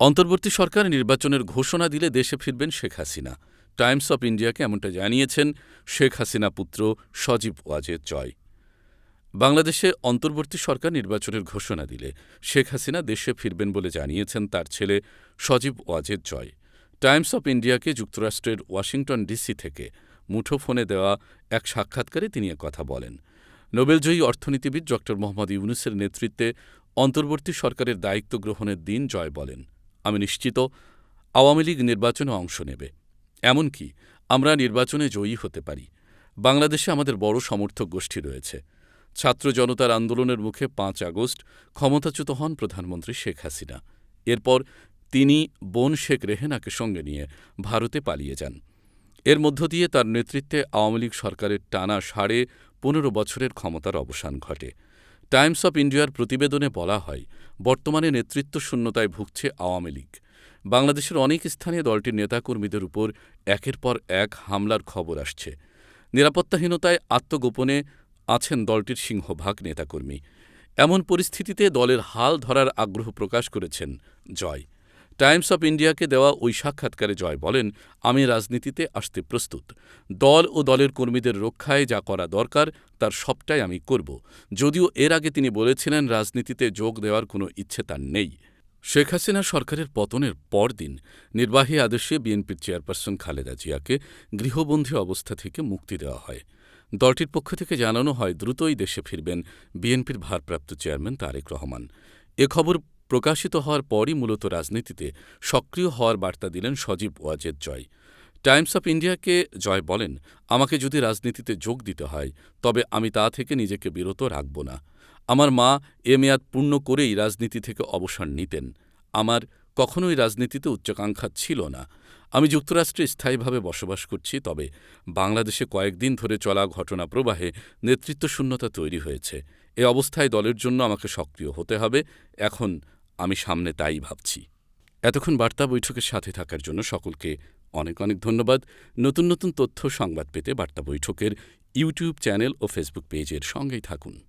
অন্তর্বর্তী সরকার নির্বাচনের ঘোষণা দিলে দেশে ফিরবেন শেখ হাসিনা। টাইমস অব ইন্ডিয়াকে এমনটা জানিয়েছেন শেখ হাসিনা পুত্র সজীব ওয়াজেদ জয়। বাংলাদেশে অন্তর্বর্তী সরকার নির্বাচনের ঘোষণা দিলে শেখ হাসিনা দেশে ফিরবেন বলে জানিয়েছেন তার ছেলে সজীব ওয়াজেদ জয়। টাইমস অব ইন্ডিয়াকে যুক্তরাষ্ট্রের ওয়াশিংটন ডিসি থেকে মুঠোফোনে দেওয়া এক সাক্ষাৎকারে তিনি কথা বলেন। নোবেলজয়ী অর্থনীতিবিদ ড মোহাম্মদ ইউনুসের নেতৃত্বে অন্তর্বর্তী সরকারের দায়িত্ব গ্রহণের দিন জয় বলেন। আমি নিশ্চিত আওয়ামী লীগ নির্বাচনে অংশ নেবে। এমনকি আমরা নির্বাচনে জয়ী হতে পারি। বাংলাদেশে আমাদের বড় সমর্থক গোষ্ঠী রয়েছে। ছাত্র জনতার আন্দোলনের মুখে পাঁচ আগস্ট ক্ষমতাচ্যুত হন প্রধানমন্ত্রী শেখ হাসিনা। এরপর তিনি বোন শেখ রেহেনাকে সঙ্গে নিয়ে ভারতে পালিয়ে যান। এর মধ্য দিয়ে তার নেতৃত্বে আওয়ামী লীগ সরকারের টানা সাড়ে পনেরো বছরের ক্ষমতার অবসান ঘটে। টাইমস অব ইন্ডিয়ার প্রতিবেদনে বলা হয়, বর্তমানে নেতৃত্ব শূন্যতায় ভুগছে আওয়ামী লীগ। বাংলাদেশের অনেক স্থানে দলটির নেতাকর্মীদের উপর একের পর এক হামলার খবর আসছে। নিরাপত্তাহীনতায় আত্মগোপনে আছেন দলটির সিংহভাগ নেতাকর্মী। এমন পরিস্থিতিতে দলের হাল ধরার আগ্রহ প্রকাশ করেছেন জয়। টাইমস অব ইন্ডিয়াকে দেওয়া ওই সাক্ষাৎকারে জয় বলেন, আমি রাজনীতিতে আসতে প্রস্তুত। দল ও দলের কর্মীদের রক্ষায় যা করা দরকার, তার সবটাই আমি করব। যদিও এর আগে তিনি বলেছিলেন, রাজনীতিতে যোগ দেওয়ার কোনো ইচ্ছে তার নেই। শেখ হাসিনা সরকারের পতনের পরদিন নির্বাহী আদেশে বিএনপির চেয়ারপারসন খালেদা জিয়াকে গৃহবন্দী অবস্থা থেকে মুক্তি দেওয়া হয়। দলটির পক্ষ থেকে জানানো হয়, দ্রুতই দেশে ফিরবেন বিএনপির ভারপ্রাপ্ত চেয়ারম্যান তারেক রহমান। এ খবর প্রকাশিত হওয়ার পরই মূলত রাজনীতিতে সক্রিয় হওয়ার বার্তা দিলেন সজীব ওয়াজেদ জয়। টাইমস অফ ইন্ডিয়াকে জয় বলেন, আমাকে যদি রাজনীতিতে যোগ দিতে হয়, তবে আমি তা থেকে নিজেকে বিরত রাখব না। আমার মা এ মেয়াদ পূর্ণ করেই রাজনীতি থেকে অবসর নিতেন। আমার কখনোই রাজনীতিতে উচ্চাকাঙ্ক্ষা ছিল না। আমি যুক্তরাষ্ট্রে স্থায়ীভাবে বসবাস করছি, তবে বাংলাদেশে কয়েকদিন ধরে চলা ঘটনা প্রবাহে নেতৃত্বশূন্যতা তৈরি হয়েছে। এ অবস্থায় দলের জন্য আমাকে সক্রিয় হতে হবে। এখন আমি সামনে তাই ভাবছি। এতক্ষণ বার্তা বৈঠকের সাথে থাকার জন্য সকলকে অনেক অনেক ধন্যবাদ। নতুন নতুন তথ্য সংবাদ পেতে বার্তা বৈঠকের ইউটিউব চ্যানেল ও ফেসবুক পেজের সঙ্গেই থাকুন।